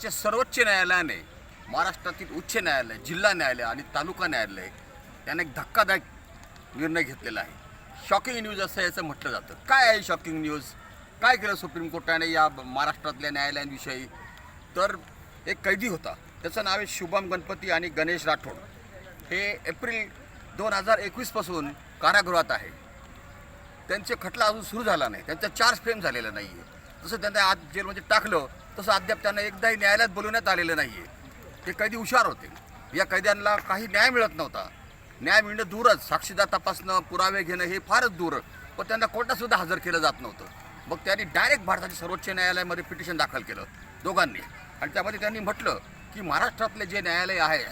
महाराष्ट्राच्या सर्वोच्च न्यायालयाने महाराष्ट्रातील उच्च न्यायालय जिल्हा न्यायालय आणि तालुका न्यायालय याने एक धक्कादायक निर्णय घेतलेला आहे. शॉकिंग न्यूज असं याचं म्हटलं जातं. काय आहे शॉकिंग न्यूज काय केलं सुप्रीम कोर्टाने या महाराष्ट्रातल्या न्यायालयांविषयी? तर एक कैदी होता. त्याचं नाव आहे शुभम गणपती आणि गणेश राठोड. हे एप्रिल दोन हजार एकवीसपासून कारागृहात आहे. त्यांचे खटला अजून सुरू झाला नाही. त्यांचा चार्ज फ्रेम झालेला नाही आहे जसं त्यांना आज जेलमध्ये टाकलं तसं अद्याप त्यांना एकदाही न्यायालयात बोलवण्यात आलेलं नाही आहे ते कैदी हुशार होते. या कैद्यांना काही न्याय मिळत नव्हता. न्याय मिळणं दूरच. साक्षीदार तपासणं पुरावे घेणं हे फारच दूर. पण त्यांना कोर्टातसुद्धा हजर केलं जात नव्हतं. मग त्यांनी डायरेक्ट भारताच्या सर्वोच्च न्यायालयामध्ये पिटिशन दाखल केलं दोघांनी. आणि त्यामध्ये त्यांनी म्हटलं की महाराष्ट्रातले जे न्यायालय आहे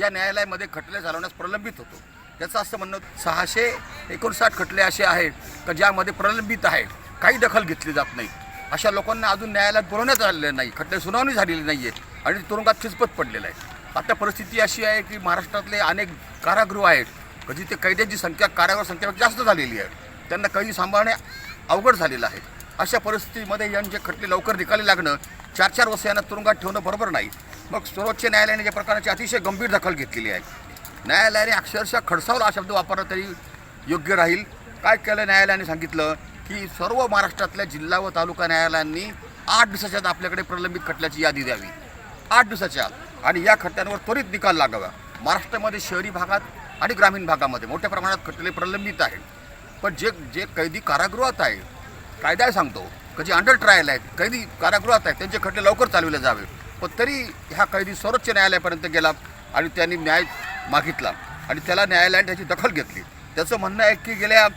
या न्यायालयामध्ये खटले चालवण्यास प्रलंबित होतो. त्याचं असं म्हणणं सहाशे एकोणसाठ खटले असे आहेत का ज्यामध्ये प्रलंबित आहे काही दखल घेतली जात नाही. अशा लोकांना अजून न्यायालयात बोलवण्यात आलेलं नाही खटले सुनावणी झालेली नाही आहे आणि तुरुंगात खिचपत पडलेलं आहे. आता परिस्थिती अशी आहे की महाराष्ट्रातले अनेक कारागृह आहेत का जिथे कैद्यांची संख्या कारागृह संख्येपेक्षा जास्त झालेली आहे. त्यांना कैदी सांभाळणे अवघड झालेलं आहे. अशा परिस्थितीमध्ये यांचे खटले लवकर निकाली लागणं चार चार वर्ष यांना तुरुंगात ठेवणं बरोबर नाही. मग सर्वोच्च न्यायालयाने या प्रकारची अतिशय गंभीर दखल घेतलेली आहे न्यायालयाने अक्षरशः खडसावला हा शब्द वापरला तरी योग्य राहील. काय केलं न्यायालयाने सांगितलं? की सर्व महाराष्ट्रातल्या जिल्हा व तालुका न्यायालयांनी आठ दिवसाच्या आत आपल्याकडे प्रलंबित खटल्याची यादी द्यावी. आठ दिवसाच्या आत. आणि या खटल्यांवर त्वरित निकाल लागावा. महाराष्ट्रामध्ये शहरी भागात आणि ग्रामीण भागामध्ये मोठ्या प्रमाणात खटले प्रलंबित आहेत. पण जे जे कैदी कारागृहात आहे कायदा सांगतो की जे अंडर ट्रायल आहेत कैदी कारागृहात आहेत त्यांचे खटले लवकर चालवले जावे. पण तरी ह्या कैदी सर्वोच्च न्यायालयापर्यंत गेला आणि त्यांनी न्याय मागितला. आणि त्याला न्यायालयाने त्याची दखल घेतली. त्याचं म्हणणं आहे की गेल्या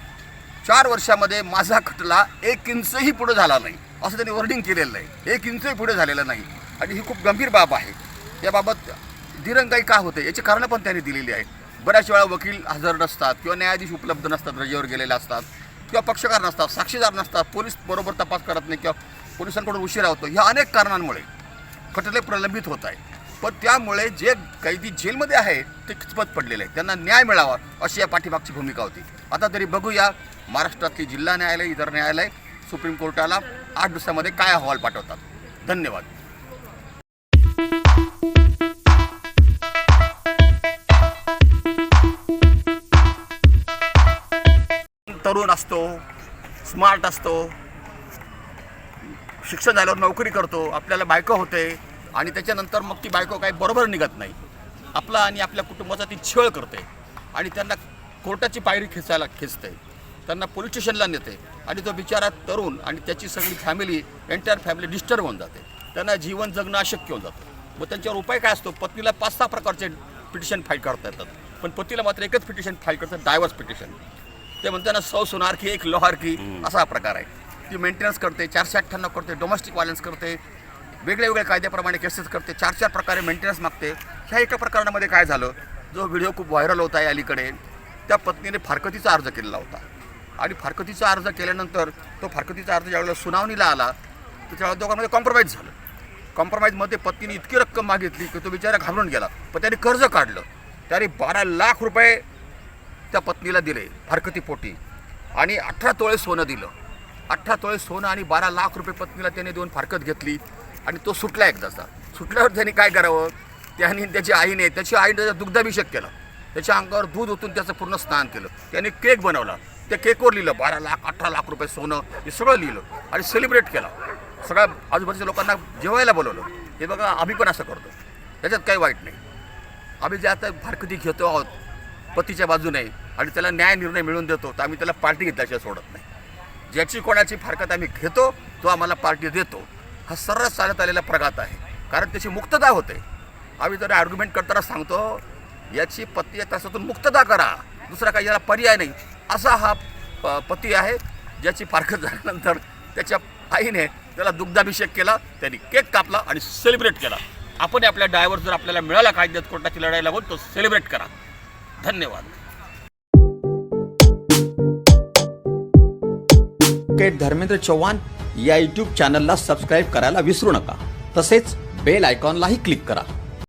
चार वर्षामध्ये माझा खटला एक इंचही पुढे झाला नाही. असं त्यांनी वर्डिंग केलेलं आहे. एक इंचही पुढे झालेलं नाही. आणि ही खूप गंभीर बाब आहे. याबाबत दिरंगाई का होते? याची कारणं पण त्यांनी दिलेली आहेत. बऱ्याच वेळा वकील हजर नसतात किंवा न्यायाधीश उपलब्ध नसतात रजेवर गेलेले असतात किंवा पक्षकार नसतात साक्षीदार नसतात पोलीस बरोबर तपास करत नाही किंवा पोलिसांकडून उशिरा होतो. ह्या अनेक कारणांमुळे खटले प्रलंबित होत आहे पण त्यामुळे जे कैदी जेलमध्ये आहे ते खिचपत पडलेले आहे त्यांना न्याय मिळावा अशी या पाठीमागची भूमिका होती. आता तरी बघूया महाराष्ट्रातली जिल्हा न्यायालय इतर न्यायालय सुप्रीम कोर्टाला आठ दिवसामध्ये काय अहवाल पाठवतात. धन्यवाद. तरुण असतो स्मार्ट असतो शिक्षण झाल्यावर नोकरी करतो आपल्याला बायको होते आणि त्याच्यानंतर मग ती बायको काही बरोबर निघत नाही. आपला आणि आपल्या कुटुंबाचा ती छळ करते आणि त्यांना कोर्टाची पायरी खेचायला खेचते. त्यांना पोलीस स्टेशनला नेते आणि तो बिचारा तरुण आणि त्याची सगळी फॅमिली एंटायर फॅमिली डिस्टर्ब होऊन जाते. त्यांना जीवन जगणं अशक्य होऊन जातं. मग त्यांच्यावर उपाय काय असतो? पत्नीला पाच सहा प्रकारचे पिटिशन फाईल करता येतात. पण पतीला मात्र एकच पिटिशन फाईल करतात डायव्हर्स पिटिशन ते म्हणते ना सौ सुनारकी एक लोहारकी असा प्रकार आहे. ती मेंटेनन्स करते चारशे अठ्ठ्याण्णव करते डोमेस्टिक व्हायलन्स करते. वेगळ्या वेगळ्या कायद्याप्रमाणे केसेस करते चार चार प्रकारे मेंटेनन्स मागते. ह्या एका प्रकरणामध्ये काय झालं? जो व्हिडिओ खूप व्हायरल होत आहे अलीकडे त्या पत्नीने फारकतीचा अर्ज केलेला होता. आणि फारकतीचा अर्ज केल्यानंतर तो फारकतीचा अर्ज ज्यावेळेला सुनावणीला आला तर त्यावेळेला दोघांमध्ये कॉम्प्रोमाइज झालं. कॉम्प्रोमाइजमध्ये पत्नीने इतकी रक्कम मागितली की तो बिचारा घाबरून गेला. पण त्याने कर्ज काढलं. त्याने बारा लाख रुपये त्या पत्नीला दिले फारकतीपोटी आणि अठरा तोळे सोनं दिलं. अठरा तोळे सोनं आणि बारा लाख रुपये पत्नीला त्याने देऊन फारकत घेतली. आणि तो सुटला एकदाचा सुटल्यावर त्यांनी काय करावं? त्याने त्याची आईने त्याची आईने त्याचा दुग्धाभिषेक केला. त्याच्या अंगावर दूध ओतून त्याचं पूर्ण स्नान केलं. त्याने केक बनवला. त्या केकवर लिहिलं बारा लाख अठरा लाख रुपये सोनं हे सगळं लिहिलं आणि सेलिब्रेट केला. सगळ्या आजूबाजूच्या लोकांना जेवायला बोलवलं. हे बघा आम्ही पण असं करतो. त्याच्यात काही वाईट नाही. आम्ही जे आता फारकती घेतो आहोत पतीच्या बाजूने आणि त्याला न्याय निर्णय मिळवून देतो तर आम्ही त्याला पार्टी घेतल्याशिवाय सोडत नाही. ज्याची कोणाची फारकत आम्ही घेतो तो आम्हाला पार्टी देतो. हा सर्रास चालत आलेला प्रघात आहे. कारण त्याची मुक्तता होते. आम्ही जर आर्ग्युमेंट करताना सांगतो याची पती या तासातून मुक्तता करा. दुसरा काही याला पर्याय नाही. असा हा प- पती आहे ज्याची फारखत झाल्यानंतर त्याच्या आईने त्याला दुग्धाभिषेक केला त्यांनी केक कापला आणि सेलिब्रेट केला. आपण आपल्या ड्रायव्हर जर आपल्याला मिळाला कायद्यात कोर्टाची लढाई लागून तो सेलिब्रेट करा. धन्यवाद. धर्मेंद्र चव्हाण या यूट्यूब चॅनलला सबस्क्राईब करायला विसरू नका. तसेच बेल आयकॉनलाही क्लिक करा.